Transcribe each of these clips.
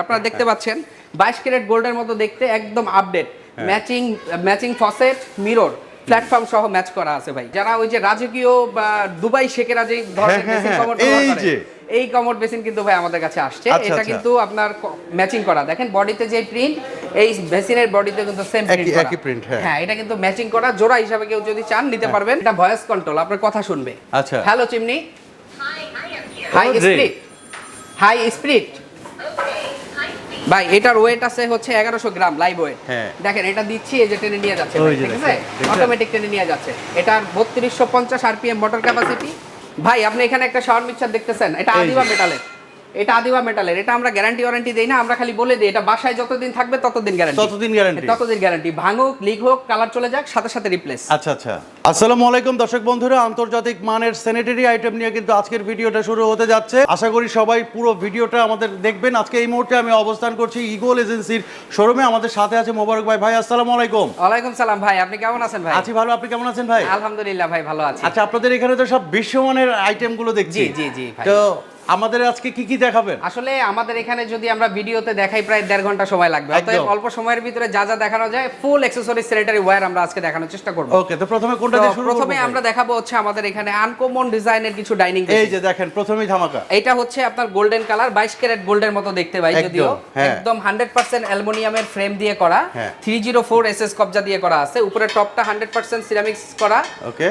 আপনারা দেখতে পাচ্ছেন বাইশ ক্যারেট গোল্ডের মতো দেখতে একদম update matching matching faucet mirror platform সহ ম্যাচ করা আছে ভাই। যারা ওই যে রাজকীয় বা দুবাই শেখেরা যে ধরনের হ্যাঁ, হ্যাঁ, এই ব্যবহার যে। এই কমোড বেসিন কিন্তু ভাই আমাদের কাছে আসছে। আচ্ছা, এটা আচ্ছা। কিন্তু আপনার ম্যাচিং করা। দেখেন বডিতে যে প্রিন্ট এই বেসিনের বডিতে কিন্তু সেম প্রিন্ট একই print, হ্যাঁ। হ্যাঁ এটা কিন্তু ম্যাচিং করা। জোড়া হিসাবে কেউ যদি চান নিতে পারবেন। এটা ভয়েস কন্ট্রোল আপনার কথা শুনবে। আচ্ছা। Hello chimney hi. Spirit hi spirit. ভাই এটার ওয়েট আছে হচ্ছে এগারোশো গ্রাম লাইভ ওয়েট হ্যাঁ। দেখেন এটা দিচ্ছি এই যে টেনে নিয়ে যাচ্ছে ঠিক আছে? অটোমেটিক টেনে নিয়ে যাচ্ছে। এটার বত্রিশশো পঞ্চাশ আরপিএম মোটর ক্যাপাসিটি ভাই আপনি এখানে একটা শাওয়ার মিক্সার দেখতেছেন এটা। আদিবা মেটালের এটা আদিবা মেটালের এটা আমরা গ্যারান্টি ওয়ারেন্টি দেই না আমরা খালি বলে দিই এটা বাসায় যতদিন থাকবে ততদিন গ্যারান্টি ততদিন guarantee? ততদিন গ্যারান্টি ভাঙুক লিক হোক কালার চলে যাক সাথে সাথে রিপ্লেস আচ্ছা আচ্ছা। আসসালামু আলাইকুম দর্শক বন্ধুরা আন্তর্জাতিক মানের স্যানিটারি আইটেম নিয়ে কিন্তু আজকের ভিডিওটা শুরু হতে যাচ্ছে। আশা করি সবাই পুরো ভিডিওটা আমাদের দেখবেন। আজকে এই মুহূর্তে আমি অবস্থান করছি ইগোল এজেন্সির শোরুমে আমাদের সাথে আছে মোবারক ভাই। ভাই আসসালামু আলাইকুম। ওয়ালাইকুম সালাম ভাই আপনি কেমন আছেন ভাই? আছি ভালো। আপনি কেমন আছেন ভাই? আলহামদুলিল্লাহ ভাই ভালো আছি। আচ্ছা আপনাদের এখানে তো সব বিশ্বমানের আইটেমগুলো দেখছি। জি, জি, জি, ভাই। তো আমাদের আজকে কি কি দেখাবেন? আসলে আমাদের এখানে যদি আমরা ভিডিওতে দেখাই প্রায় দেড় ঘণ্টা সময় লাগবে। অতএব অল্প সময়ের ভিতরে যা যা দেখানো যায় ফুল অ্যাক্সেসরি স্যানিটারি ওয়্যার আমরা আজকে দেখানোর চেষ্টা করব। ওকে তো প্রথমে কোনটা দিয়ে শুরু প্রথমে আমরা দেখাবো হচ্ছে আমাদের এখানে আনকমন ডিজাইনের কিছু ডাইনিং এই যে দেখেন প্রথমেই ধামাকা। এটা হচ্ছে আপনার গোল্ডেন কালার বাইশ ক্যারেট গোল্ডের মতো দেখতে একদম, যদিও হ্যাঁ। একদম হান্ড্রেড পার্সেন্ট অ্যালুমিনিয়ামের ফ্রেম দিয়ে করা। হ্যাঁ। Three zero four S S কবজা দিয়ে করা আছে। উপরে টপটা হান্ড্রেড পার্সেন্ট সিরামিক্স করা.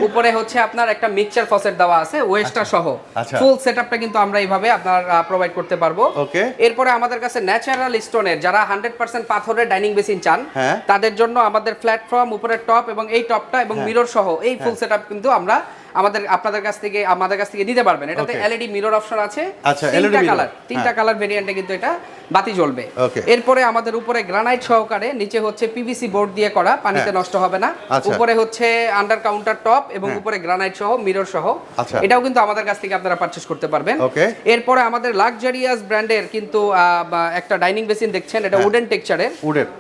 উপরে হচ্ছে আপনার একটা মিক্সচার ফসেট দেওয়া আছে ওয়েস্টার সহ। আচ্ছা। ফুল সেটআপটা কিন্তু আমরা এইভাবে আপনার প্রোভাইড করতে পারব ওকে এরপরে আমাদের কাছে ন্যাচারাল স্টোনের যারা হান্ড্রেড পার্সেন্ট পাথরের ডাইনিং বেসিন চান হ্যাঁ। তাদের জন্য আমাদের প্ল্যাটফর্ম উপরের টপ এবং এই টপটা এবং হ্যাঁ। মিরর সহ এই ফুল সেট কিন্তু আমরা আমাদের আপনাদের কাছ থেকে আমাদের কাছ থেকে নিতে পারবেন। এটাতে এলইডি মিরর অপশন আছে। আচ্ছা, তিনটা কালার তিনটা হ্যাঁ। কালার ভেরিয়েন্টে কিন্তু এটা বাতি জ্বলবে। এরপরে আমাদের উপরে গ্রানাইট সহকারে নিচে হচ্ছে পিভিসি বোর্ড দিয়ে করা পানিতে হ্যাঁ। নষ্ট হবে না। আচ্ছা। উপরে হচ্ছে আন্ডার কাউন্টার টপ এবং হ্যাঁ। উপরে গ্রানাইট সহ মিরর সহ। আচ্ছা। এটাও কিন্তু আমাদের কাছ থেকে আপনারা পারচেজ করতে পারবেন। এরপরে আমাদের লাক্সারিয়াস ব্র্যান্ডের কিন্তু একটা ডাইনিং বেসিন দেখছেন এটা হ্যাঁ। উডেন টেক্সচারের।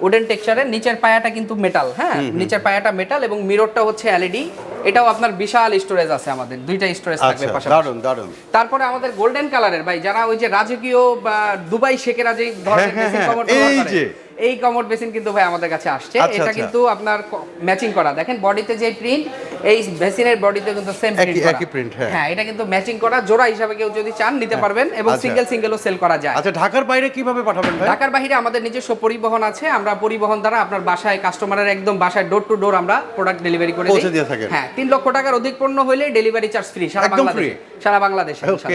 উডেন টেক্সচারের নিচের পায়াটা কিন্তু মেটাল হ্যাঁ? নিচের পায়াটা মেটাল এবং মিররটা হচ্ছে এলইডি এটাও আপনার বিশাল স্টোরেজ আছে আমাদের দুইটা স্টোরেজ থাকবে আচ্ছা দারুণ দারুণ তারপরে আমাদের গোল্ডেন কালারের ভাই যারা ওই যে রাজকীয় বা দুবাই শেখেরা যে ধরনের হ্যাঁ, বেসিন হ্যাঁ, এই যে। এই কমোড বেসিন কিন্তু ভাই আমাদের কাছে আসছে আচ্ছা, এটা আচ্ছা। কিন্তু আপনার ম্যাচিং করা দেখেন বডিতে যে প্রিন্ট এই বেসিনের বডিতে কিন্তু সেম প্রিন্ট করা একই print, হ্যাঁ। হ্যাঁ এটা কিন্তু ম্যাচিং করা জোড়া হিসাবে কেউ যদি চান নিতে পারবেন এবং। সিঙ্গেল সিঙ্গেলও সেল করা যায় আচ্ছা ঢাকার বাইরে কীভাবে পাঠাবেন ভাই ঢাকার বাইরে আমাদের নিজস্ব পরিবহন আছে আমরা পরিবহন দ্বারা আপনার বাসায় কাস্টমারের একদম বাসায় ডোর টু ডোর আমরা প্রোডাক্ট ডেলিভারি করে পৌঁছে দিই। দিয়ে। হ্যাঁ তিন লক্ষ টাকার অধিক পণ্য হলে ডেলিভারি চার্জ ফ্রি সারা বাংলাদেশে সারা বাংলাদেশে। আচ্ছা।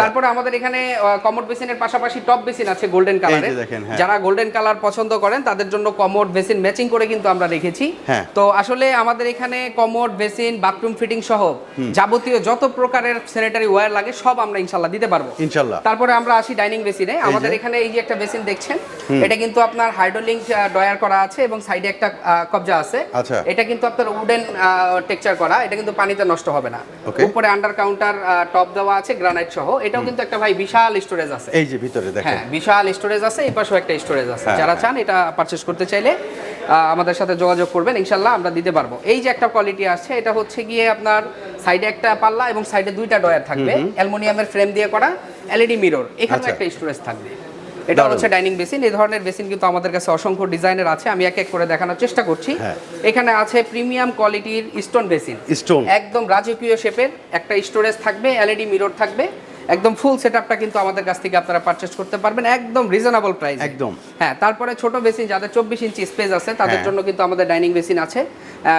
তারপরে আমাদের এখানে কমোড বেসিনের পাশাপাশি টপ বেসিন আছে গোল্ডেন দেখেন, হ্যাঁ। যারা গোল্ডেন কালার পছন্দ করেন তাদের জন্য কমোড বেসিন ম্যাচিং করে কিন্তু আমরা রেখেছি। হ্যাঁ। তো আসলে আমাদের এখানে কমোড বেসিন বাথরুম ফিটিং সহ যাবতীয় যত প্রকারের স্যানিটারি ওয়্যার লাগে সব আমরা ইনশাল্লাহ দিতে পারব। ইনশাল্লাহ। তারপরে আমরা আসি ডাইনিং বেসিনে আমাদের এখানে এই যে একটা বেসিন দেখছেন এটা কিন্তু আপনার হাইড্রোলিঙ্ক ডয়ার করা আছে এবং সাইডে একটা কবজা আছে। আচ্ছা। এটা কিন্তু আপনার উডেন টেক্সচার করা এটা কিন্তু পানিতে নষ্ট হবে না। উপরে আন্ডার কাউন্টার টপ দেওয়া আছে গ্রানাইট সহ। এটাও কিন্তু একটা ভাই বিশাল স্টোরেজ আছে। এই যে ভিতরে দেখেন। হ্যাঁ বিশাল স্টোরেজ আছে এই পাশেও একটা স্টোরেজ আছে। হ্যাঁ, যারা হ্যাঁ। চান এটা পারচেস করতে চাইলে আমাদের সাথে যোগাযোগ করবেন ইনশাল্লাহ আমরা দিতে পারব। এই যে একটা কোয়ালিটি আছে এটা হচ্ছে গিয়ে আপনার সাইডে একটা পাল্লা এবং সাইডে দুইটা ডয়ার থাকবে অ্যালুমিনিয়ামের ফ্রেম দিয়ে করা এলইডি মিরর এখানে। একটা স্টোরেজ থাকবে। এটা হচ্ছে ডাইনিং বেসিন এই ধরনের বেসিন কিন্তু আমাদের কাছে অসংখ্য ডিজাইনের আছে আমি এক এক করে দেখানোর চেষ্টা করছি। হ্যাঁ। এখানে আছে প্রিমিয়াম কোয়ালিটির স্টোন বেসিন স্টোন একদম রাজকীয় শেপের একটা স্টোরেজ থাকবে এলইডি মিরর থাকবে। একদম ফুল সেটআপটা কিন্তু আমাদের কাছ থেকে আপনারা পারচেজ করতে পারবেন একদম রিজনেবল প্রাইস একদম। হ্যাঁ তারপরে ছোট বেসিন যাদের চব্বিশ ইঞ্চি স্পেস আছে তাদের হ্যাঁ। জন্য কিন্তু আমাদের ডাইনিং বেসিন আছে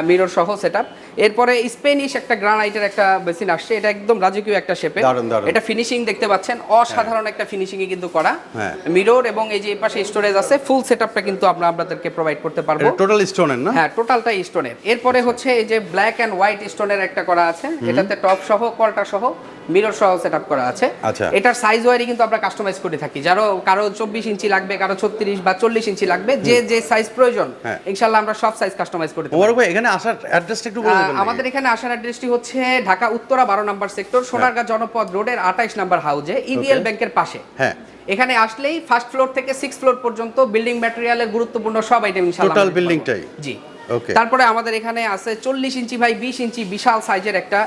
মিরর সহ সেটআপ এরপরে স্পেনিশ একটা গ্রানাইটের একটা বেসিন আসছে এটা একদম রাজকীয় একটা দারুণ। এটা ফিনিশিং দেখতে পাচ্ছেন অসাধারণ একটা ফিনিশিং এ কিন্তু করা। হ্যাঁ। মিরর এবং এই যে পাশে স্টোরেজ আছে ফুল সেট সেটআপটা কিন্তু আমরা আপনাদেরকে প্রোভাইড করতে পারব। টোটাল স্টোনের না? হ্যাঁ টোটালটাই স্টোনের এরপরে হচ্ছে এই যে ব্ল্যাক অ্যান্ড হোয়াইট স্টোনের একটা করা আছে এটাতে টপ সহ কলটা সহ মিরর সহ সেটআপ করা আছে। আচ্ছা। এটার সাইজ ওয়ারি কিন্তু আমরা কাস্টমাইজ করে থাকি। যারো কারও চব্বিশ ইঞ্চি লাগবে কারও ছত্রিশ বা চল্লিশ ইঞ্চি লাগবে যে যে সাইজ প্রয়োজন হ্যাঁ। ইনশাল্লাহ আমরা সব সাইজ কাস্টমাইজ করে দিই এখানে আসার অ্যাড্রেসটা একটু আমাদের এখানে আসার অ্যাড্রেসটি হচ্ছে ঢাকা উত্তরা বারো নম্বর সেক্টর সোনারগাঁ জনপদ রোডের আঠাইশ নম্বর হাউজে ইবিএল ব্যাংকের পাশে। হ্যাঁ। এখানে আসলেই ফার্স্ট ফ্লোর থেকে সিক্স ফ্লোর পর্যন্ত বিল্ডিং ম্যাটেরিয়ালের গুরুত্বপূর্ণ সব আইটেম ইনশাআল্লাহ Total আমরা দিতে building পারব। টাই? জি। তারপরে আমাদের এখানে আছে চল্লিশ ইঞ্চি বাই বিশ ইঞ্চি বিশাল সাইজের একটা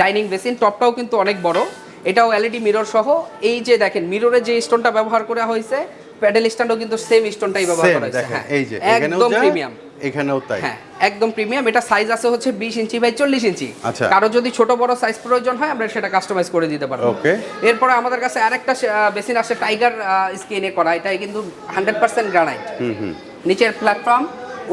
ডাইনিং বেসিন টপটাও কিন্তু অনেক বড়। এটাও এলইডি মিরর সহ। এই যে দেখেন মিররে যে স্টোনটা ব্যবহার করা হয়েছে প্যাডেল স্ট্যান্ডও কিন্তু সেম স্টোনটাই ব্যবহার করা হয়েছে। হ্যাঁ এই যে এখানেও একদম প্রিমিয়াম এখানেও তাই। হ্যাঁ একদম প্রিমিয়াম এটা সাইজ আছে হচ্ছে বিশ ইঞ্চি বাই চল্লিশ ইঞ্চি। আচ্ছা। কারও যদি ছোট বড় সাইজ প্রয়োজন হয় আমরা সেটা কাস্টমাইজ করে দিতে পারব। Okay. এরপরে আমাদের কাছে আরেকটা বেসিন আছে টাইগার স্কিনে করা। এটা কিন্তু হান্ড্রেড পার্সেন্ট গ্রানাইট হুম হুম। নিচের প্ল্যাটফর্ম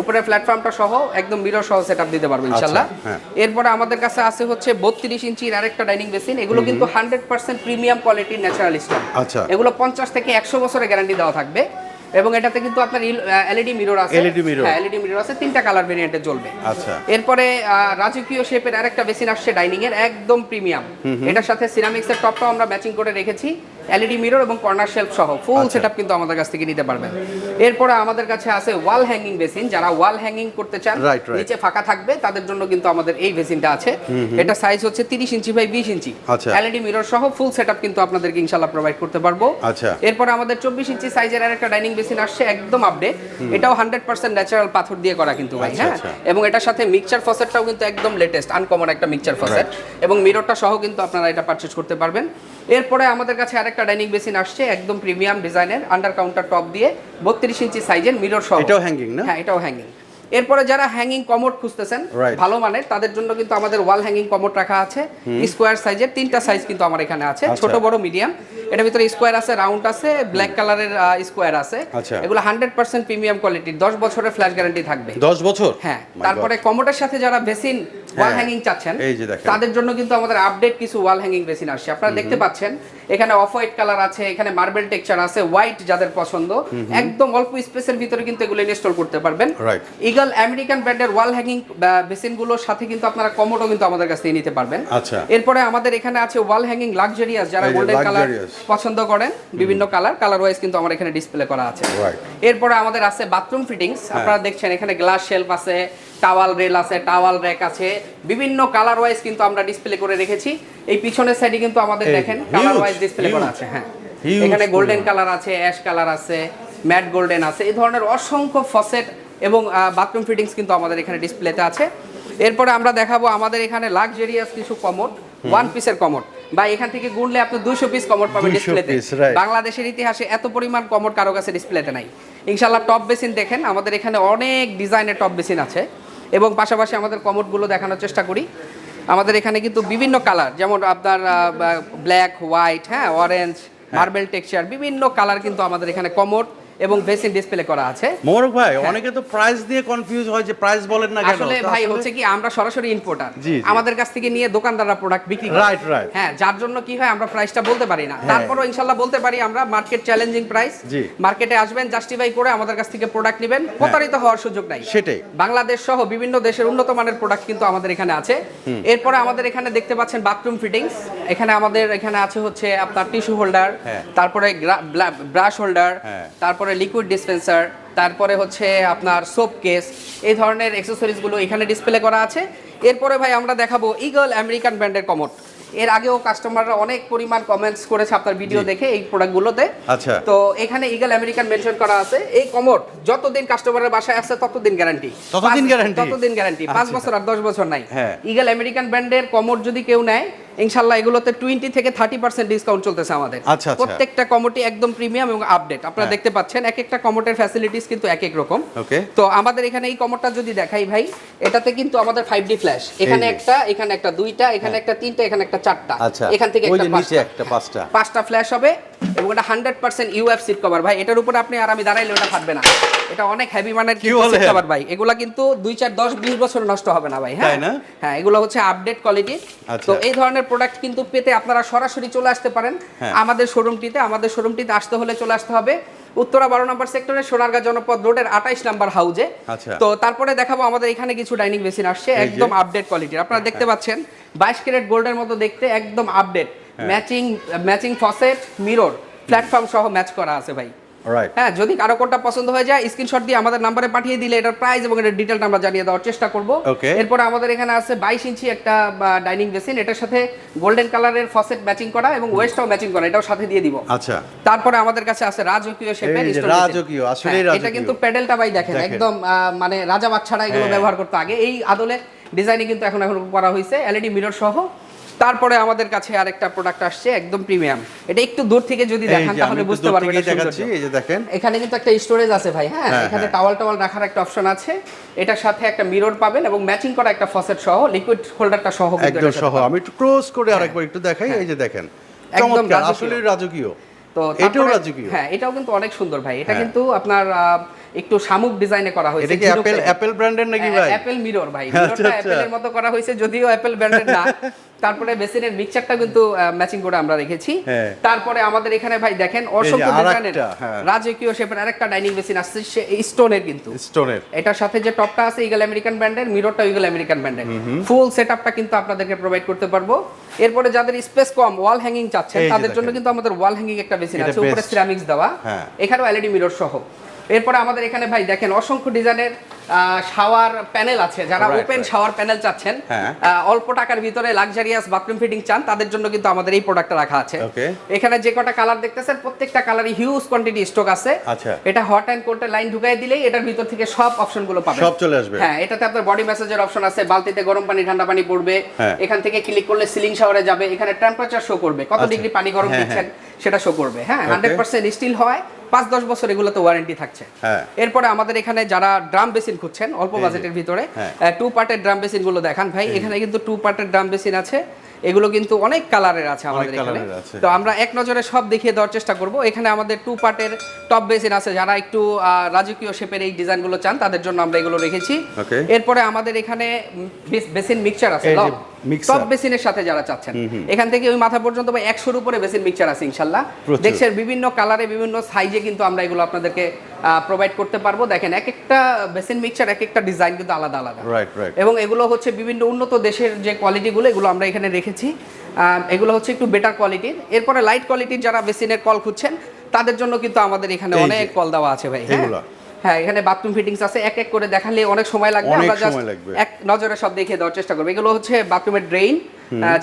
উপরের প্ল্যাটফর্মটা সহ একদম মিরর সহ সেটআপ দিতে পারব ইনশাল্লাহ। হ্যাঁ। এরপরে আমাদের কাছে আছে হচ্ছে বত্রিশ ইঞ্চির আরেকটা ডাইনিং বেসিন এগুলো কিন্তু হান্ড্রেড পার্সেন্ট প্রিমিয়াম কোয়ালিটির ন্যাচারাল স্টোন আচ্ছা। এগুলো পঞ্চাশ থেকে একশো বছরের গ্যারান্টি দেওয়া থাকবে। এবং এটাতে কিন্তু আপনার এলইডি মিরর আছে। LED mirror। হ্যাঁ এলইডি মিরর আছে। তিনটা কালার ভেরিয়েন্টে জ্বলবে। আচ্ছা। এরপরে রাজকীয় শেপের আরেকটা বেসিন আসছে ডাইনিং এর একদম প্রিমিয়াম এটার সাথে সিরামিক্স এর টপটাও আমরা ম্যাচিং করে রেখেছি। এলইডি মিরর এবং কর্নার শেলফ সহ ফুল আচ্ছা। সেটআপ কিন্তু আমাদের কাছ থেকে নিতে পারবেন। এরপরে আমাদের কাছে আছে ওয়াল হ্যাঙ্গিং বেসিন যারা ওয়াল হ্যাঙ্গিং করতে চান. নিচে ফাঁকা থাকবে তাদের জন্য কিন্তু আমাদের এই বেসিনটা আছে। এটা সাইজ হচ্ছে 30 ইঞ্চি বাই 20 ইঞ্চি। আচ্ছা। এলইডি মিরর সহ ফুল সেটআপ কিন্তু আপনাদেরকে ইনশাআল্লাহ প্রোভাইড করতে পারব। আচ্ছা। এরপরে আমাদের 24 ইঞ্চি সাইজের আরেকটা ডাইনিং বেসিন আসছে একদম আপডেট এটাও 100% ন্যাচারাল পাথর দিয়ে করা কিন্তু ভাই আচ্ছা, হ্যাঁ। এবং এটার সাথে মিক্সচার ফসেটটাও কিন্তু একদম লেটেস্ট আনকমন একটা মিক্সচার ফসেট এবং মিররটা সহ কিন্তু আপনারা এটা পারচেজ করতে পারবেন। এরপরে আমাদের কাছে আরেকটা ডাইনিং বেসিন আসছে একদম প্রিমিয়াম ডিজাইনের আন্ডার কাউন্টার টপ দিয়ে বত্রিশ ইঞ্চি সাইজের মিরর সহ। এটাও hanging না? হ্যাঁ এটাও হ্যাঙ্গিং এরপরে যারা হ্যাঙ্গিং কমোড খুঁজতেছেন ভালো মানের তাদের জন্য কিন্তু আমাদের ওয়াল হ্যাঙ্গিং কমোড রাখা আছে। স্কোয়ার সাইজের তিনটা সাইজ কিন্তু আমার এখানে আছে আচ্ছা। ছোট বড় মিডিয়াম এটার ভিতরে স্কোয়ার আছে রাউন্ড আছে ব্ল্যাক কালারের স্কোয়ার আছে। আচ্ছা। এগুলো হান্ড্রেড পার্সেন্ট প্রিমিয়াম কোয়ালিটির দশ বছরের ফ্ল্যাশ গ্যারান্টি থাকবে। দশ বছর? হ্যাঁ তারপরে কমোডের সাথে যারা বেসিন ওয়াল হ্যাঁ, হ্যাঙ্গিং চাচ্ছেন। তাদের জন্য কিন্তু আমাদের আপডেট কিছু ওয়াল হ্যাঙ্গিং বেসিন আসছে। আপনারা দেখতে পাচ্ছেন এখানে অফ হোয়াইট কালার আছে এখানে মার্বেল টেক্সচার আছে হোয়াইট যাদের পছন্দ। একদম অল্প স্পেসের ভিতরে কিন্তু এগুলো ইনস্টল করতে পারবেন। ইগল আমেরিকান ব্র্যান্ডের ওয়াল হ্যাঙ্গিং বেসিনগুলোর সাথে কিন্তু আপনারা কমোডও কিন্তু আমাদের কাছ থেকে নিতে পারবেন। আচ্ছা। এরপরে আমাদের এখানে আছে ওয়াল হ্যাঙ্গিং লাক্সারিয়াস যারা গোল্ডেন কালার পছন্দ করেন বিভিন্ন কালার কালার ওয়াইজ কিন্তু আমার এখানে ডিসপ্লে করা আছে. এরপরে আমাদের আছে বাথরুম ফিটিংস আপনারা দেখছেন এখানে গ্লাস শেলফ আছে টাওয়াল রেল আছে টাওয়াল র্যাক আছে বিভিন্ন কালার ওয়াইজ কিন্তু আমরা ডিসপ্লে করে রেখেছি। এই পিছনের সাইডে কিন্তু আমাদের দেখেন কালার ওয়াইজ ডিসপ্লে করা আছে হ্যাঁ। এখানে গোল্ডেন কালার আছে অ্যাশ কালার আছে ম্যাট গোল্ডেন আছে এই ধরনের অসংখ্য ফসেট এবং বাথরুম ফিটিংস কিন্তু আমাদের এখানে ডিসপ্লেতে আছে। এরপরে আমরা দেখাবো আমাদের এখানে লাক্সারিয়াস কিছু কমোড ওয়ান পিসের কমোড। বা এখান থেকে গুনলে আপনি দুশো পিস কমোড পাবেন 200 ডিসপ্লেতে বাংলাদেশের ইতিহাসে এত পরিমাণ কমোড কারও কাছে ডিসপ্লেতে নাই। ইনশাল্লাহ টপ বেসিন দেখেন আমাদের এখানে অনেক ডিজাইনের টপ বেসিন আছে। এবং পাশাপাশি আমাদের কমোডগুলো দেখানোর চেষ্টা করি। আমাদের এখানে কিন্তু বিভিন্ন কালার যেমন আপনার ব্ল্যাক হোয়াইট হ্যাঁ অরেঞ্জ মার্বেল টেক্সচার বিভিন্ন কালার কিন্তু আমাদের এখানে কমোড এবং বেসিন ডিসপ্লে করা আছে মোরক ভাই অনেকে তো প্রাইস দিয়ে কনফিউজ হয় যে প্রাইস বলেন না কেন আসলে ভাই হচ্ছে কি আমরা সরাসরি ইম্পোর্টার। আমাদের কাছ থেকে নিয়ে দোকানদাররা প্রোডাক্ট বিক্রি করে Right, right. হ্যাঁ যার জন্য কি হয় আমরা প্রাইসটা বলতে পারি না হ্যাঁ। তারপরও ইনশাল্লাহ বলতে পারি আমরা মার্কেট চ্যালেঞ্জিং প্রাইস জি। মার্কেটে আসবেন জাস্টিফাই করে আমাদের কাছ থেকে প্রোডাক্ট নেবেন প্রতারিত হওয়ার সুযোগ নাই সেটাই। বাংলাদেশ সহ বিভিন্ন দেশের উন্নত মানের প্রোডাক্ট কিন্তু আমাদের এখানে আছে এরপরে আমাদের এখানে দেখতে পাচ্ছেন বাথরুম ফিটিংস এখানে আমাদের এখানে আছে হচ্ছে আপনার টিস্যু হোল্ডার হ্যাঁ। তারপরে ব্রাশ হোল্ডার হ্যাঁ। তারপরে লিকুইড ডিসপেন্সার তারপরে হচ্ছে আপনার সোপ কেস এই ধরনের অ্যাক্সেসরিজগুলো এখানে ডিসপ্লে করা আছে এরপরে ভাই আমরা দেখাবো ইগল আমেরিকান ব্র্যান্ডের কমোড এর আগেও কাস্টমাররা অনেক পরিমাণ কমেন্টস করেছে আপনার ভিডিও দেখে এই প্রোডাক্টগুলোতে আচ্ছা। তো এখানে ইগল আমেরিকান মেনশন করা আছে এই কমোড যতদিন কাস্টমারের বাসায় আছে ততদিন গ্যারান্টি ততদিন guarantee? ততদিন গ্যারান্টি পাঁচ আচ্ছা। বছর আর দশ বছর নাই। ইগল আমেরিকান ব্র্যান্ডের কমোড যদি কেউ নেয় ইনশাল্লাহ এগুলোতে টোয়েন্টি থেকে থার্টি পার্সেন্ট ডিসকাউন্ট চলতেছে আমাদের। আচ্ছা, আচ্ছা। প্রত্যেকটা কমোটি একদম প্রিমিয়াম এবং আপডেট আপনারা হ্যাঁ। দেখতে পাচ্ছেন এক একটা কমোটের ফ্যাসিলিটিস কিন্তু এক এক রকম। Okay. তো আমাদের এখানে এই কমোটটা যদি দেখাই ভাই এটাতে কিন্তু আমাদের ফাইভ ডি ফ্ল্যাশ এখানে একটা এখানে একটা দুইটা এখানে একটা তিনটা এখানে একটা চারটা। আচ্ছা। এখান থেকে। একটা পাঁচটা। পাঁচটা। ফ্ল্যাশ হবে এবং এটা hundred percent UF seat cover ভাই এটার উপরে আপনি আর আমি দাঁড়াইলে ওটা ফাটবে না। এটা অনেক হেভি মানের? সিট ভাই এগুলা কিন্তু দুই চার দশ বিশ বছর নষ্ট হবে না ভাই হ্যাঁ? হ্যাঁ এগুলো হচ্ছে আপডেট কোয়ালিটি আচ্ছা। তো এই ধরনের প্রোডাক্ট কিন্তু পেতে আপনারা সরাসরি চলে আসতে পারেন হ্যাঁ। আমাদের শোরুমটিতে আমাদের শোরুমটিতে আসতে হলে চলে আসতে হবে উত্তরা বারো নম্বর সেক্টরে সোনারগাঁ জনপদ রোডের আঠাইশ নাম্বার হাউজে আচ্ছা। তো তারপরে দেখাবো আমাদের এখানে কিছু ডাইনিং বেসিন আসছে একদম আপডেট কোয়ালিটির আপনারা দেখতে পাচ্ছেন বাইশ ক্যারেট গোল্ডের মতো দেখতে একদম আপডেট হ্যাঁ। Matching matching faucet mirror platform সহ ম্যাচ করা আছে ভাই হ্যাঁ যদি কারও কোনটা পছন্দ হয়ে যায় স্ক্রিনশট দিয়ে আমাদের নাম্বারে পাঠিয়ে দিলে এটার প্রাইস এবং এটার ডিটেলটা আমরা জানিয়ে দেওয়ার চেষ্টা করব. এরপরে আমাদের এখানে আছে বাইশ ইঞ্চি একটা ডাইনিং বেসিন এটার সাথে গোল্ডেন কালারের ফসেট ম্যাচিং করা এবং ওয়েস্টটাও ম্যাচিং করা এটাও সাথে দিয়ে দিব। আচ্ছা। তারপরে আমাদের কাছে আছে রাজকীয় শেপের এই যে stone basin। রাজকীয়, হ্যাঁ, এটা কিন্তু প্যাডেলটা ভাই দেখেন। একদম মানে রাজা বাচ্চারা এগুলো হ্যাঁ। ব্যবহার করতে আগে। এই আদলে ডিজাইনে কিন্তু এখন এখন করা হয়েছে এলইডি মিরর সহ। তারপরে আমাদের কাছে আরেকটা প্রোডাক্ট আসছে একদম প্রিমিয়াম এটা একটু দূর থেকে যদি দেখান তাহলে বুঝতে পারবেন দেখাচ্ছি এই যে দেখেন। এখানে কিন্তু একটা স্টোরেজ আছে ভাই হ্যাঁ? হ্যাঁ, এখানে হ্যাঁ। টাওয়াল টাওয়াল রাখার একটা অপশন আছে। এটার সাথে একটা মিরর পাবেন এবং ম্যাচিং করা একটা ফসেট সহ লিকুইড হোল্ডারটা সহ একদম সহ। আমি একটু ক্লোজ করে আরেকবার একটু দেখাই এই যে দেখেন। একদম আসলে রাজকীয়। তো এটাও রাজকীয়। হ্যাঁ এটাও কিন্তু অনেক সুন্দর ভাই। এটা হ্যাঁ। কিন্তু আপনার একটু শামুক ডিজাইনে করা হয়েছে এটা কি অ্যাপেল অ্যাপেল ব্র্যান্ডের নাকি ভাই? অ্যাপেল মিরর ভাই। আচ্ছা, মিররটা আচ্ছা। অ্যাপেলের মতো করা হয়েছে যদিও অ্যাপেল ব্র্যান্ডের না। তারপরে বেসিনের মিক্সচারটা কিন্তু ম্যাচিং করে আমরা রেখেছি। হ্যাঁ। তারপরে আমাদের এখানে ভাই দেখেন অসংখ্য আরেকটা, ডিজাইনের হ্যাঁ। রাজকীয় শেপের আরেকটা ডাইনিং বেসিন আসছে স্টোনের কিন্তু। স্টোনের এটার সাথে যে টপটা আছে ইগল আমেরিকান ব্র্যান্ডের মিররটা ইগল আমেরিকান ব্র্যান্ডের ফুল সেটআপটা কিন্তু আপনাদেরকে প্রোভাইড করতে পারব। এরপরে যাদের স্পেস কম ওয়াল হ্যাঙ্গিং চাচ্ছেন তাদের জন্য কিন্তু আমাদের ওয়াল হ্যাঙ্গিং একটা বেসিন আছে উপরে। সিরামিক্স দেওয়া। হ্যাঁ। এখানেও এলইডি মিরর সহ। এরপরে আমাদের এখানে ভাই দেখেন অসংখ্য ডিজাইনের শাওয়ার প্যানেল আছে যারা ওপেন শাওয়ার প্যানেল চাচ্ছেন হ্যাঁ। অল্প টাকার ভিতরে লাক্সারিয়াস বাথরুম ফিটিং চান তাদের জন্য কিন্তু আমাদের এই প্রোডাক্টটা রাখা আছে এখানে যে কটা কালার দেখতেছেন প্রত্যেকটা কালারই হিউজ কোয়ান্টিটি স্টক আছে আচ্ছা। এটা হট অ্যান্ড কোল্ডে লাইন ঢুকাই দিলেই এটার ভিতর থেকে সব অপশনগুলো পাবেন সব চলে আসবে। হ্যাঁ এটাতে আপনার বডি ম্যাসাজের অপশন আছে বালতিতে গরম পানি ঠান্ডা পানি পড়বে হ্যাঁ। এখান থেকে ক্লিক করলে সিলিং শাওয়ারে যাবে এখানে টেম্পারেচার শো করবে কত আচ্ছা। ডিগ্রি পানি গরম হ্যাঁ, দিচ্ছেন সেটা শো করবে হ্যাঁ. হান্ড্রেড পার্সেন্ট স্টিল হয় পাঁচ দশ বছর এগুলোতে ওয়ারেন্টি থাকছে। হ্যাঁ। এরপরে আমাদের এখানে যারা ড্রাম বেসিন খুঁজছেন অল্প বাজেটের ভিতরে। টু পার্টের ড্রাম বেসিনগুলো দেখান ভাই। এখানে কিন্তু টু পার্টের ড্রাম বেসিন আছে। এগুলো কিন্তু অনেক কালারের আছে আমাদের এখানে। তো আমরা এক নজরে সব দেখিয়ে দেওয়ার চেষ্টা করব। এখানে আমাদের টু পার্টের টপ বেসিন আছে। যারা একটু রাজকীয় শেপের এই ডিজাইনগুলো চান তাদের জন্য আমরা এগুলো রেখেছি। এরপরে আমাদের এখানে বেসিন মিক্সচার আছে টপ বেসিনের সাথে যারা চাচ্ছেন। এখান থেকে ওই মাথা পর্যন্ত বা একশোর উপরে বেসিন মিক্সচার আছে ইনশাল্লাহ। বিভিন্ন কালারে বিভিন্ন সাইজে কিন্তু আমরা এগুলো আপনাদেরকে প্রোভাইড করতে পারব। দেখেন এক একটা বেসিন মিক্সচার এক একটা ডিজাইন কিন্তু আলাদা আলাদা। এবং এগুলো হচ্ছে বিভিন্ন উন্নত দেশের যে কোয়ালিটিগুলো এগুলো আমরা এখানে রেখেছি। এগুলো হচ্ছে একটু বেটার কোয়ালিটির এরপরে লাইট কোয়ালিটির যারা বেসিনের কল খুঁজছেন তাদের জন্য কিন্তু আমাদের এখানে অনেক কল দেওয়া আছে ভাই হ্যাঁ। হ্যাঁ এখানে বাথরুম ফিটিংস আছে এক এক করে দেখালে অনেক সময় লাগবে আমরা জাস্ট এক নজরে সব দেখিয়ে দেওয়ার চেষ্টা করব। এগুলো হচ্ছে বাথরুমের ড্রেইন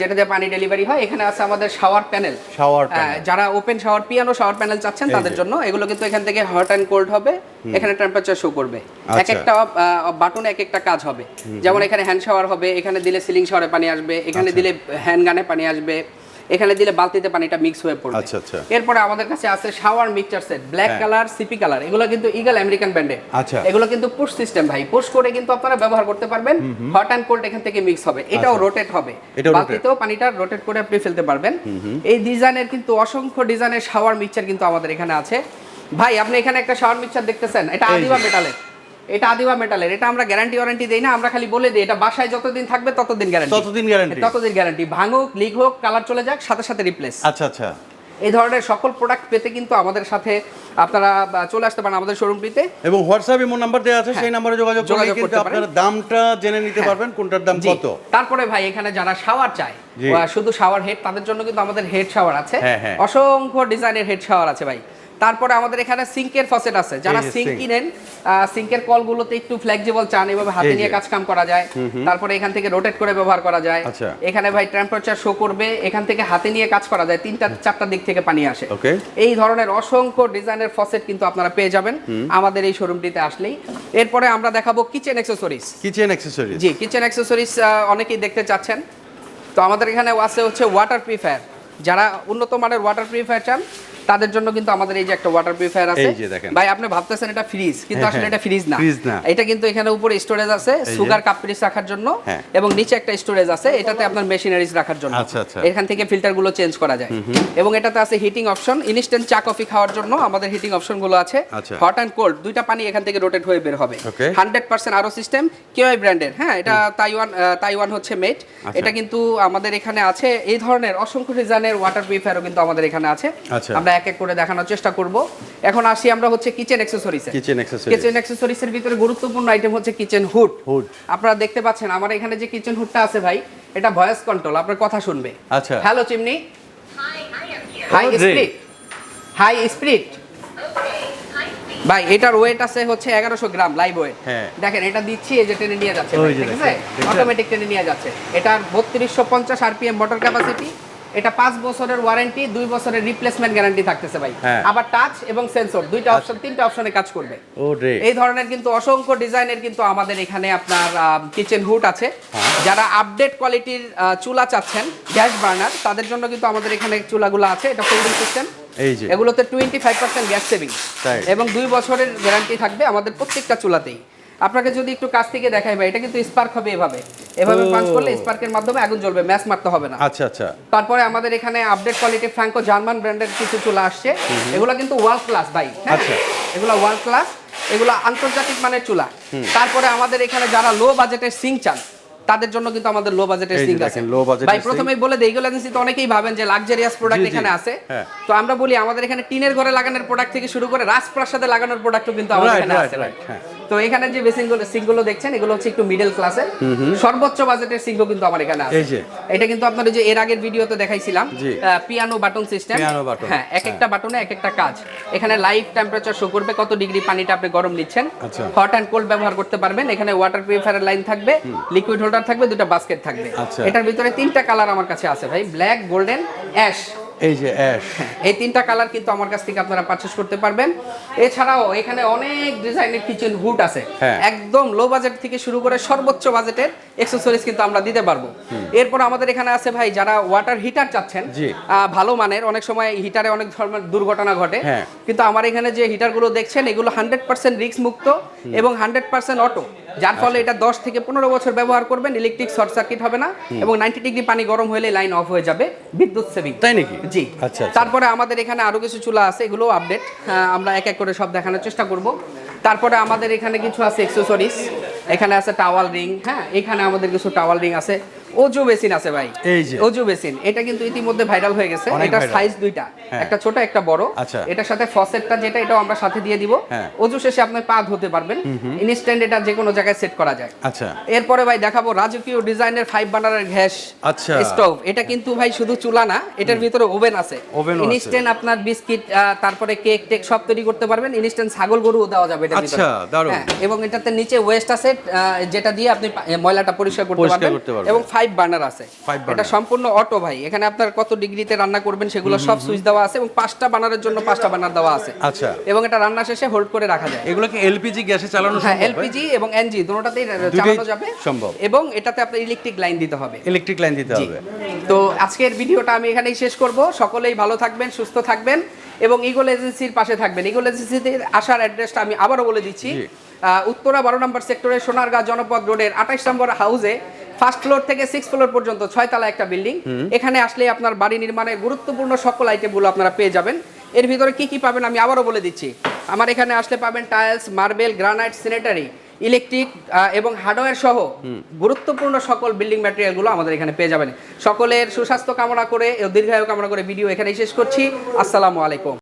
যেটা দিয়ে পানি ডেলিভারি হয়। এখানে আছে আমাদের শাওয়ার প্যানেল panel। যারা open shower piano shower panel চাচ্ছেন তাদের জন্য এগুলো কিন্তু এখান থেকে হট অ্যান্ড কোল্ড হবে। এখানে টেম্পারেচার শো করবে। এক আচ্ছা। একটা বাটনে এক একটা কাজ হবে। যেমন এখানে হ্যান্ড শাওয়ার হবে এখানে দিলে সিলিং শাওয়ারে পানি আসবে এখানে আচ্ছা। দিলে হ্যান্ড গানে পানি আসবে। এখানে দিলে বালতিতে পানিটা মিক্স হয়ে পড়বে। আচ্ছা, আচ্ছা। এরপরে আমাদের কাছে আছে shower mixture set black. Colour CP colour এগুলো কিন্তু ইগল আমেরিকান ব্র্যান্ডের আচ্ছা। এগুলো কিন্তু পুশ সিস্টেম ভাই। পুশ করে কিন্তু আপনারা ব্যবহার করতে পারবেন। হট অ্যান্ড কোল্ড এখান থেকে মিক্স হবে। এটাও আচ্ছা। রোটেট হবে। বালতিতেও পানিটা রোটেট করে আপনি ফেলতে পারবেন। এই ডিজাইনের কিন্তু অসংখ্য ডিজাইনের শাওয়ার মিক্সচার কিন্তু আমাদের এখানে আছে। ভাই আপনি এখানে একটা শাওয়ার মিক্সচার দেখতেছেন? এটা আদিবা মেটালের এটা আদিবা মেটালের এটা আমরা গ্যারান্টি ওয়ারেন্টি দেই না আমরা খালি বলে দিই এটা বাসায় যতদিন থাকবে ততদিন গ্যারান্টি ততদিন guarantee? ততদিন গ্যারান্টি ভাঙুক লিক হোক কালার চলে যাক সাথে সাথে রিপ্লেস আচ্ছা আচ্ছা। এই ধরনের সকল প্রোডাক্ট পেতে কিন্তু আমাদের সাথে আপনারা চলে আসতে পারেন আমাদের শোরুমটিতে এবং হোয়াটসঅ্যাপ এমন নাম্বার দেওয়া আছে হ্যাঁ। সেই নাম্বারে যোগাযোগ যোগাযোগ কিন্তু আপনারা দামটা জেনে নিতে হ্যাঁ। পারবেন কোনটার দাম কত। তারপরে ভাই এখানে যারা শাওয়ার চায় বা শুধু শাওয়ার হেড তাদের জন্য কিন্তু আমাদের হেড শাওয়ার আছে। হ্যাঁ। অসংখ্য ডিজাইনের হেড শাওয়ার আছে ভাই। তারপরে আমাদের এখানে সিঙ্কের ফসেট আছে। যারা সিঙ্ক কিনেন সিঙ্কের কলগুলোতে একটু ফ্লেক্সিবল চান এভাবে হাতে নিয়ে কাজ কাম করা যায়। তারপরে এখান থেকে রোটেট করে ব্যবহার করা যায়। আচ্ছা। এখানে ভাই টেম্পারেচার শো করবে এখান থেকে হাতে নিয়ে কাজ করা যায়। তিনটা চারটা দিক থেকে পানি আসে। এই ধরনের অসংখ্য ডিজাইনের ফসেট কিন্তু আপনারা পেয়ে যাবেন। আমাদের এই শোরুমটিতে আসলেই। এরপরে আমরা দেখাবো কিচেন অ্যাক্সেসরিজ কিচেন অ্যাক্সেসরিজ জি কিচেন অ্যাক্সেসরিজ অনেকেই দেখতে চাচ্ছেন। তো আমাদের এখানে আছে হচ্ছে ওয়াটার পিউরিফায়ার যারা উন্নত মানের ওয়াটার পিউরিফায়ার চান তাদের জন্য কিন্তু আমাদের এই যে একটা ওয়াটার পিউরিফায়ার আছে। ভাই আপনি ভাবতেছেন এটা ফ্রিজ কিন্তু হ্যাঁ, আসলে হ্যাঁ। এটা ফ্রিজ না এটা কিন্তু এখানে উপরে স্টোরেজ আছে সুগার কাপ পিরিস রাখার জন্য হ্যাঁ। এবং নিচে একটা স্টোরেজ আছে এটাতে আপনার মেশিনারিজ রাখার জন্য আচ্ছা, আচ্ছা। এখান থেকে ফিল্টারগুলো চেঞ্জ করা যায় এবং এটাতে আছে হিটিং অপশন ইনস্ট্যান্ট চা কফি খাওয়ার জন্য আমাদের হিটিং অপশনগুলো আছে। হট অ্যান্ড কোল্ড দুইটা পানি এখান থেকে রোটেট হয়ে বের হবে. হান্ড্রেড পার্সেন্ট আরও সিস্টেম কেওয়াই ব্র্যান্ডের হ্যাঁ এটা তাইওয়ান তাইওয়ান হচ্ছে মেট আচ্ছা। এটা কিন্তু আমাদের এখানে আছে এই ধরনের অসংখ্য ডিজাইনের ওয়াটার পিউরিফায়ারও কিন্তু আমাদের এখানে আছে। আমরা এক এক করে দেখানোর চেষ্টা করব। এখন আসি আমরা হচ্ছে kitchen accessories kitchen accessories kitchen অ্যাক্সেসরিজের ভিতরে গুরুত্বপূর্ণ আইটেম হচ্ছে কিচেন হুড Hood। আপনারা দেখতে পাচ্ছেন আমার এখানে যে কিচেন হুডটা আছে ভাই এটা ভয়েস কন্ট্রোল আপনার কথা শুনবে। আচ্ছা। Hello chimney. Hi Oh, spirit hi spirit. ভাই এটার ওয়েট আছে হচ্ছে এগারোশো গ্রাম লাইভ ওয়েট হ্যাঁ। দেখেন এটা দিচ্ছি এই যে টেনে নিয়ে যাচ্ছে। ঠিক আছে? অটোমেটিক টেনে নিয়ে যাচ্ছে। এটার বত্রিশশো পঞ্চাশ আরপিএম মোটর ক্যাপাসিটি এটা পাঁচ বছরের ওয়ারেন্টি দুই বছরের রিপ্লেসমেন্ট গ্যারান্টি থাকতেছে ভাই। হ্যাঁ। আবার টাচ এবং সেন্সর দুইটা অপশন তিনটা অপশনে কাজ করবে। এই ধরনের কিন্তু অসংখ্য ডিজাইনের কিন্তু আমাদের এখানে আপনার কিচেন হুড আছে। হ্যাঁ। যারা আপডেট কোয়ালিটির চুলা চাচ্ছেন গ্যাস বার্নার তাদের জন্য কিন্তু আমাদের এখানে চুলাগুলো আছে। এটা ফোল্ডিং সিস্টেম এই যে। এগুলোতে twenty five percent gas saving এবং দুই বছরের গ্যারান্টি থাকবে আমাদের প্রত্যেকটা চুলাতেই। আপনাকে যদি একটু কাছ থেকে দেখাই ভাই এটা কিন্তু স্পার্ক হবে এভাবে এভাবে। পাঞ্চ করলে স্পার্কের মাধ্যমে আগুন জ্বলবে ম্যাচ মারতে হবে না আচ্ছা আচ্ছা তারপরে আমাদের এখানে আপডেট কোয়ালিটি ফ্রাঙ্কো জার্মান ব্র্যান্ডের কিছু চুলা আসছে এগুলো কিন্তু ওয়ার্ল্ড ক্লাস ভাই হ্যাঁ? আচ্ছা। এগুলো ওয়ার্ল্ড ক্লাস এগুলো আন্তর্জাতিক মানের চুলা তারপরে আমাদের এখানে যারা লো বাজেটের সিং চান তাদের জন্য কিন্তু আমাদের লো বাজেটের সিং আছে low budget ভাই প্রথমেই বলে দেই এগুলো এজেন্সিতে অনেকেই ভাবেন যে লাক্সারিয়াস প্রোডাক্ট। এখানে আছে হ্যাঁ। তো আমরা বলি আমাদের এখানে টিনের ঘরে লাগানোর প্রোডাক্ট থেকে শুরু করে রাজপ্রাসাদে লাগানোর প্রোডাক্টও কিন্তু আমাদের এখানে আছে ভাই। হ্যাঁ। তো এখানে যে বেসিনগুলো সিংগুলো দেখছেন এগুলো হচ্ছে একটু মিডল ক্লাসের সর্বোচ্চ বাজেটের সিংও কিন্তু আমার এখানে আছে। এই যে। এটা কিন্তু আপনার যে এর আগের ভিডিওতে দেখাইছিলাম piano button system Piano button, হ্যাঁ এক একটা বাটনে এক একটা কাজ। এখানে লাইভ টেম্পারেচার শো করবে কত ডিগ্রি পানিটা আপনি গরম নিচ্ছেন। হট অ্যান্ড কোল্ড ব্যবহার করতে পারবেন। এখানে ওয়াটার পিউরিফায়ার লাইন থাকবে লিকুইড হোল্ডার থাকবে দুটো বাস্কেট থাকবে। আচ্ছা। এটার ভিতরে তিনটা কালার আমার কাছে আছে ভাই ব্ল্যাক গোল্ডেন অ্যাশ এই যে অ্যাশ এই তিনটা কালার কিন্তু আমার কাছ থেকে আপনারা পারচেস করতে পারবেন। এছাড়াও এখানে অনেক ডিজাইনের কিচেন হুড আছে। হ্যাঁ। একদম লো বাজেট থেকে শুরু করে সর্বোচ্চ বাজেটের এক্সেসরিজ কিন্তু আমরা দিতে পারব। এরপর আমাদের এখানে আছে ভাই যারা ওয়াটার হিটার চাচ্ছেন ভালো মানের অনেক সময় হিটারে অনেক ধরনের দুর্ঘটনা ঘটে। হ্যাঁ। কিন্তু আমার এখানে যে হিটারগুলো দেখছেন এগুলো হান্ড্রেড পার্সেন্ট রিক্স মুক্ত এবং হান্ড্রেড পার্সেন্ট অটো যার ফলে আচ্ছা। এটা দশ থেকে পনেরো বছর ব্যবহার করবেন ইলেকট্রিক শর্ট সার্কিট হবে না এবং নাইনটি ডিগ্রি পানি গরম হলে লাইন অফ হয়ে যাবে বিদ্যুৎ সেভিং তাই নাকি? জি। আচ্ছা আচ্ছা। তারপরে আমাদের এখানে আরও কিছু চুলা আছে এগুলো আপডেট আমরা এক এক করে সব দেখানোর চেষ্টা করব। তারপরে আমাদের এখানে কিছু আছে এক্সেসরিজ এখানে আছে টাওয়াল রিং হ্যাঁ? এখানে আমাদের কিছু টাওয়াল রিং আছে। ওজু বেসিন আছে ভাই। এই যে। ওজু বেসিন। এটা কিন্তু ইতিমধ্যে ভাইরাল হয়ে গেছে। এটা সাইজ দুইটা। হ্যাঁ। একটা ছোট একটা বড়। আচ্ছা। এটার সাথে ফসেটটা যেটা এটাও আমরা সাথে দিয়ে দিব। হ্যাঁ। ওজু শেষে আপনি পা ধুতে পারবেন। ইনস্ট্যান্ট এটা যে কোনো জায়গায় সেট করা যায়। আচ্ছা। এরপরে ভাই দেখাবো রাজকীয় ডিজাইনের ফাইভ বার্নারের গ্যাস আচ্ছা। স্টোভ এটা কিন্তু ভাই শুধু চুলা না এটার ভিতরে ওভেন আছে। ইনস্ট্যান্ট আপনার বিস্কিট তারপরে কেক টেক সব তৈরি করতে পারবেন। ইনস্ট্যান্ট ছাগল গরুও দেওয়া যাবে ভিতরে আচ্ছা, দারুণ। হ্যাঁ, এবং এটাতে নিচে ওয়েস্ট আছে যেটা দিয়ে আপনি ময়লাটা পরিষ্কার করতে পারবেন। এবং ফাইভ বার্নার আছে। এটা সম্পূর্ণ অটো ভাই। এখানে আপনার কত ডিগ্রিতে রান্না করবেন সেগুলো সব সুইচ দেওয়া আছে এবং পাঁচটা বার্নারের জন্য পাঁচটা বার্নার দেওয়া আছে। আচ্ছা। এবং এটা রান্না শেষে হোল্ড করে রাখা যায়। এগুলো কি এলপিজি গ্যাসে চালানো হ্যাঁ এলপিজি এবং এনজি দুটোতেই চালানো যাবে। সম্ভব। এবং এটাতে আপনার ইলেকট্রিক লাইন দিতে হবে। ইলেকট্রিক লাইন দিতে হবে। তো আজকের ভিডিওটা আমি এখানেই শেষ করব। সকলেই ভালো থাকবেন সুস্থ থাকবেন এবং ইগল এজেন্সির পাশে থাকবেন। ইগল এজেন্সিতে আসার অ্যাড্রেসটা আমি আবারও বলে দিচ্ছি। উত্তরা বারো নম্বর সেক্টরের সোনারগাঁ জনপদ রোডের আঠাইশ নম্বর হাউসে ফার্স্ট ফ্লোর থেকে সিক্স ফ্লোর পর্যন্ত ছয়তলা একটা বিল্ডিং এখানে আসলে আপনার বাড়ি নির্মাণের গুরুত্বপূর্ণ সকল আইটেমগুলো আপনারা পেয়ে যাবেন। এর ভিতরে কি কি পাবেন আমি আবারও বলে দিচ্ছি। আমার এখানে আসলে পাবেন tiles marble granite sanitary electric এবং হার্ডওয়্যার সহ গুরুত্বপূর্ণ সকল বিল্ডিং ম্যাটেরিয়ালগুলো আমাদের এখানে পেয়ে যাবেন। সকলের সুস্বাস্থ্য কামনা করে দীর্ঘায়ু কামনা করে ভিডিও এখানেই শেষ করছি। আসসালামু আলাইকুম।